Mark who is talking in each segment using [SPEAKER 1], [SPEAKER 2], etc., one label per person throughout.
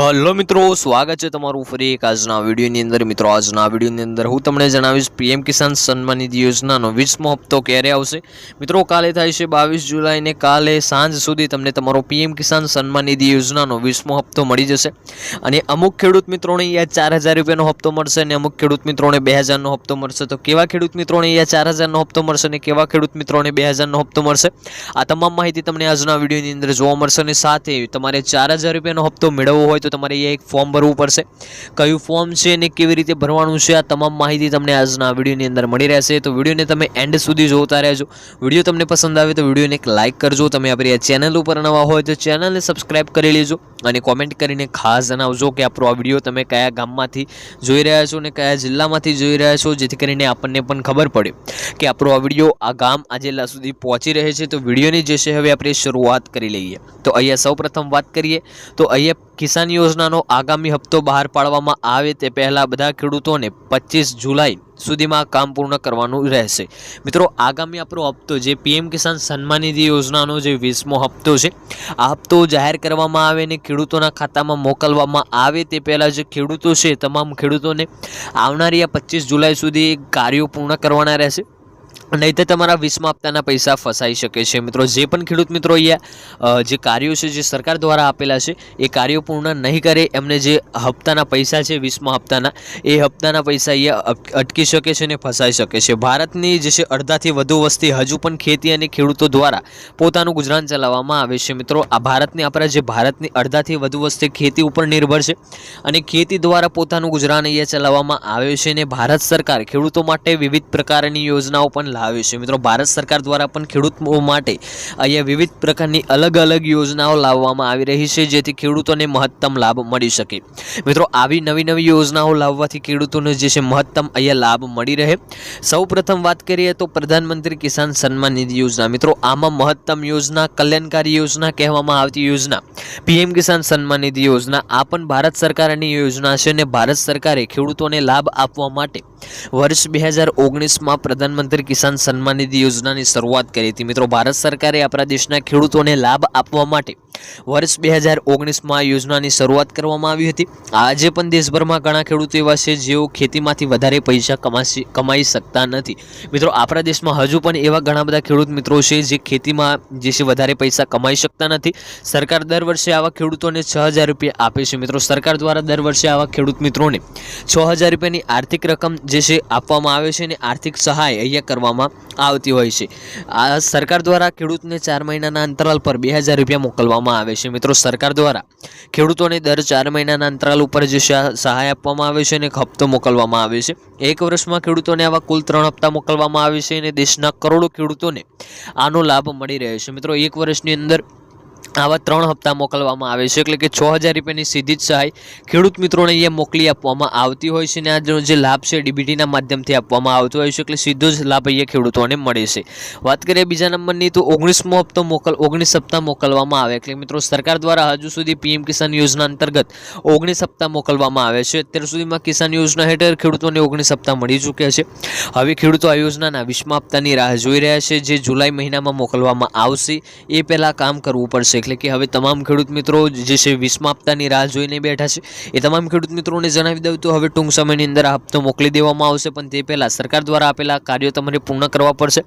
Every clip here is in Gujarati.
[SPEAKER 1] હલો મિત્રો, સ્વાગત છે તમારું ફરી એક આજના વિડીયોની અંદર. મિત્રો, આજના વિડીયોની અંદર હું તમને જણાવીશ પીએમ કિસાન સન્માન નિધિ યોજનાનો વીસમો હપ્તો ક્યારે આવશે? મિત્રો, કાલે થાય છે બાવીસ જુલાઈને કાલે સાંજ સુધી તમને તમારો પીએમ કિસાન સન્માન નિધિ યોજનાનો વીસમો હપ્તો મળી જશે. અને અમુક ખેડૂત મિત્રોને અહીંયા ચાર હજાર રૂપિયાનો હપ્તો મળશે અને અમુક ખેડૂત મિત્રોને બે હજારનો હપ્તો મળશે. તો કેવા ખેડૂત મિત્રોને અહીંયા ચાર હજારનો હપ્તો મળશે અને કેવા ખેડૂત મિત્રોને બે હજારનો હપ્તો મળશે? આ તમામ માહિતી તમને આજના વિડીયોની અંદર જોવા મળશે અને સાથે તમારે ચાર હજાર રૂપિયાનો હપ્તો મેળવવો હોય તો તમારે અહીંયા એક ફોર્મ ભરવું પડશે. કયું ફોર્મ છે અને કેવી રીતે ભરવાનું છે, આ તમામ માહિતી તમને આજના વિડીયોની અંદર મળી રહેશે. તો વિડીયોને તમે એન્ડ સુધી જોતા રહેજો. વીડિયો તમને પસંદ આવે તો વિડીયોને એક લાઇક કરજો. તમે આપણી આ ચેનલ ઉપર નવા હોય તો ચેનલને સબસ્ક્રાઇબ કરી લેજો. અને કોમેન્ટ કરીને ખાસ જણાવજો કે આપણો આ વીડિયો તમે કયા ગામમાંથી જોઈ રહ્યા છો અને કયા જિલ્લામાંથી જોઈ રહ્યા છો, જેથી કરીને આપણને પણ ખબર પડે કે આપણો આ વીડિયો આ ગામ આ જિલ્લા સુધી પહોંચી રહે છે. તો વિડીયોની જે છે, હવે આપણે શરૂઆત કરી લઈએ. તો અહીંયા સૌપ્રથમ વાત કરીએ, તો અહીંયા કિસાન યોજનાનો આગામી હપ્તો બહાર પાડવામાં આવે તે પહેલાં બધા ખેડૂતોને પચીસ જુલાઈ સુધીમાં કામ પૂર્ણ કરવાનું રહેશે. મિત્રો, આગામી આપણો હપ્તો જે પીએમ કિસાન સન્માન નિધિ યોજનાનો જે વીસમો હપ્તો છે, આ હપ્તો જાહેર કરવામાં આવે અને ખેડૂતોના ખાતામાં મોકલવામાં આવે તે પહેલાં જે ખેડૂતો છે, તમામ ખેડૂતોને આવનારી આ પચીસ જુલાઈ સુધી કાર્યો પૂર્ણ કરવાના રહેશે. નહીં તો તમારા વીસમાં હપ્તાના પૈસા ફસાઈ શકે છે. મિત્રો, જે પણ ખેડૂત મિત્રો અહીંયા જે કાર્યો છે, જે સરકાર દ્વારા આપેલા છે, એ કાર્યો પૂર્ણ નહીં કરે, એમને જે હપ્તાના પૈસા છે, વીસમાં હપ્તાના, એ હપ્તાના પૈસા અહીંયા અટકી શકે છે અને ફસાઈ શકે છે. ભારતની જે છે, અડધાથી વધુ વસ્તી હજુ પણ ખેતી અને ખેડૂતો દ્વારા પોતાનું ગુજરાન ચલાવવામાં આવે છે. મિત્રો, આ ભારતની, આપણા જે ભારતની અડધાથી વધુ વસ્તી ખેતી ઉપર નિર્ભર છે અને ખેતી દ્વારા પોતાનું ગુજરાન અહીંયા ચલાવવામાં આવે છે અને ભારત સરકાર ખેડૂતો માટે વિવિધ પ્રકારની યોજનાઓ પણ લાવે લાવીશું મિત્રો, ભારત સરકાર દ્વારા પણ ખેડૂતો માટે અહીંયા વિવિધ પ્રકારની અલગ અલગ યોજનાઓ લાવવામાં આવી રહી છે, જેથી ખેડૂતોને મહત્તમ લાભ મળી શકે. મિત્રો, આવી નવી નવી યોજનાઓ લાવવાથી ખેડૂતોને જે છે મહત્તમ અહીંયા લાભ મળી રહે. સૌ વાત કરીએ તો પ્રધાનમંત્રી કિસાન સન્માન નિધિ યોજના. મિત્રો, આમાં મહત્તમ યોજના, કલ્યાણકારી યોજના કહેવામાં આવતી યોજના, પીએમ કિસાન સન્માન નિધિ યોજના, આ પણ ભારત સરકારની યોજના છે અને ભારત સરકારે ખેડૂતોને લાભ આપવા માટે વર્ષ બે હજાર ઓગણીસમાં પ્રધાનમંત્રી કિસાન સન્માન નિધિ યોજનાની શરૂઆત કરી હતી. મિત્રો, ભારત સરકારે આપણા દેશના ખેડૂતોને લાભ આપવા માટે વર્ષ બે હજાર ઓગણીસમાં યોજનાની શરૂઆત કરવામાં આવી હતી. આજે પણ દેશભરમાં ઘણા ખેડૂતો એવા છે જેઓ ખેતીમાંથી વધારે પૈસા કમાસી કમાઈ શકતા નથી. મિત્રો, આપણા દેશમાં હજુ પણ એવા ઘણા બધા ખેડૂત મિત્રો છે જે ખેતીમાં જે છે વધારે પૈસા કમાઈ શકતા નથી. સરકાર દર વર્ષે આવા ખેડૂતોને છ હજાર રૂપિયા આપે છે. મિત્રો, સરકાર દ્વારા દર વર્ષે આવા ખેડૂત મિત્રોને છ હજાર રૂપિયાની આર્થિક રકમ જે છે આપવામાં આવે છે અને આર્થિક સહાય અહીંયા આવતી હોય છે. આ સરકાર દ્વારા ખેડૂતને ચાર મહિનાના અંતરાલ પર બે હજાર રૂપિયા મોકલવામાં આવે છે. મિત્રો, સરકાર દ્વારા ખેડૂતોને દર ચાર મહિનાના અંતરાલ ઉપર જે સહાય આપવામાં આવે છે અને એક હપ્તો મોકલવામાં આવે છે. એક વર્ષમાં ખેડૂતોને આવા કુલ ત્રણ હપ્તા મોકલવામાં આવે છે અને દેશના કરોડો ખેડૂતોને આનો લાભ મળી રહ્યો છે. મિત્રો, એક વર્ષની અંદર આવા ત્રણ હપ્તા મોકલવામાં આવે છે. એટલે કે છ હજાર રૂપિયાની સીધી જ સહાય ખેડૂત મિત્રોને અહીંયા મોકલી આપવામાં આવતી હોય છે અને આ જે લાભ છે ડીબીટીના માધ્યમથી આપવામાં આવતો હોય છે. એટલે સીધો જ લાભ અહીંયા ખેડૂતોને મળે છે. વાત કરીએ બીજા નંબરની તો ઓગણીસમો હપ્તો મોકલ, ઓગણીસ હપ્તા મોકલવામાં આવે. એટલે મિત્રો સરકાર દ્વારા હજુ સુધી પીએમ કિસાન યોજના અંતર્ગત ઓગણીસ હપ્તા મોકલવામાં આવે છે. અત્યાર સુધીમાં કિસાન યોજના હેઠળ ખેડૂતોને ઓગણીસ હપ્તા મળી ચૂક્યા છે. હવે ખેડૂતો આ યોજનાના વીસમા હપ્તાની રાહ જોઈ રહ્યા છે, જે જુલાઈ મહિનામાં મોકલવામાં આવશે. એ પહેલાં કામ કરવું પડશે. એટલે કે હવે તમામ ખેડૂત મિત્રો જે છે વીસમા હપ્તાની રાહ જોઈને બેઠા છે, એ તમામ ખેડૂત મિત્રોને જણાવી દઉં તો હવે ટૂંક સમયની અંદર હપ્તો મોકલી દેવામાં આવશે, પણ તે પહેલાં સરકાર દ્વારા આપેલા કાર્યો તમારે પૂર્ણ કરવા પડશે.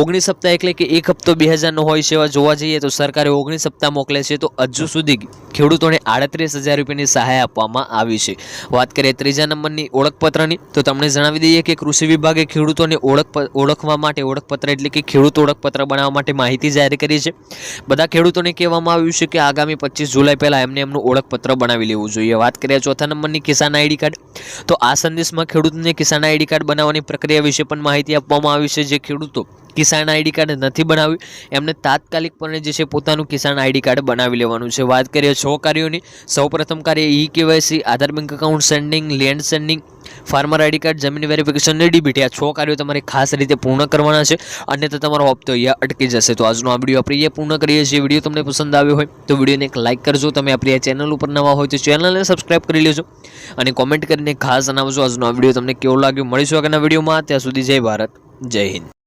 [SPEAKER 1] ઓગણીસ હપ્તા એટલે કે એક હપ્તો બે હજારનો હોય છે એવા જોવા જઈએ તો સરકારે ઓગણીસ હપ્તા મોકલે છે તો હજુ સુધી ખેડૂતોને આડત્રીસ હજાર રૂપિયાની સહાય આપવામાં આવી છે. વાત કરીએ ત્રીજા નંબરની ઓળખપત્રની, તો તમને જણાવી દઈએ કે કૃષિ વિભાગે ખેડૂતોને ઓળખ ઓળખવા માટે ઓળખપત્ર એટલે કે ખેડૂત ઓળખપત્ર બનાવવા માટે માહિતી જાહેર કરી છે. બધા ખેડૂતોને કહેવામાં આવ્યું છે કે આગામી પચીસ જુલાઈ પહેલાં એમને એમનું ઓળખપત્ર બનાવી લેવું જોઈએ. વાત કરીએ ચોથા નંબરની કિસાન આઈડી કાર્ડ. તો આ સંદેશમાં ખેડૂતને કિસાન આઈડી કાર્ડ બનાવવાની પ્રક્રિયા વિશે પણ માહિતી આપવામાં આવી છે. જે ખેડૂતો કિસાન આઈડી કાર્ડ નથી બનાવ્યું, એમને તાત્કાલિકપણે જે છે પોતાનું કિસાન આઈડી કાર્ડ બનાવી લેવાનું છે. વાત કરીએ છ કાર્યોની. સૌપ્રથમ કાર્ય e KYC, Aadhaar bank account seeding, land seeding farmer ID card, જમીન વેરિફિકેશન ને ડીબીટી, આ છ કાર્યો તમારે ખાસ રીતે પૂર્ણ કરવાના છે અને તો તમારો હપ્તો અહીંયા અટકી જશે. તો આજનો આ વીડિયો આપણે પૂર્ણ કરીએ છીએ. વીડિયો તમને પસંદ આવ્યો હોય તો વિડીયોને એક લાઇક કરજો. તમે આપણી આ ચેનલ ઉપર નવા હોય તો ચેનલને સબસ્ક્રાઈબ કરી લેજો અને કોમેન્ટ કરીને ખાસ જણાવજો આજનો આ વીડિયો તમને કેવો લાગ્યો. મળીશું આગળના વિડીયોમાં. ત્યાં સુધી જય ભારત. જય હિન્દ.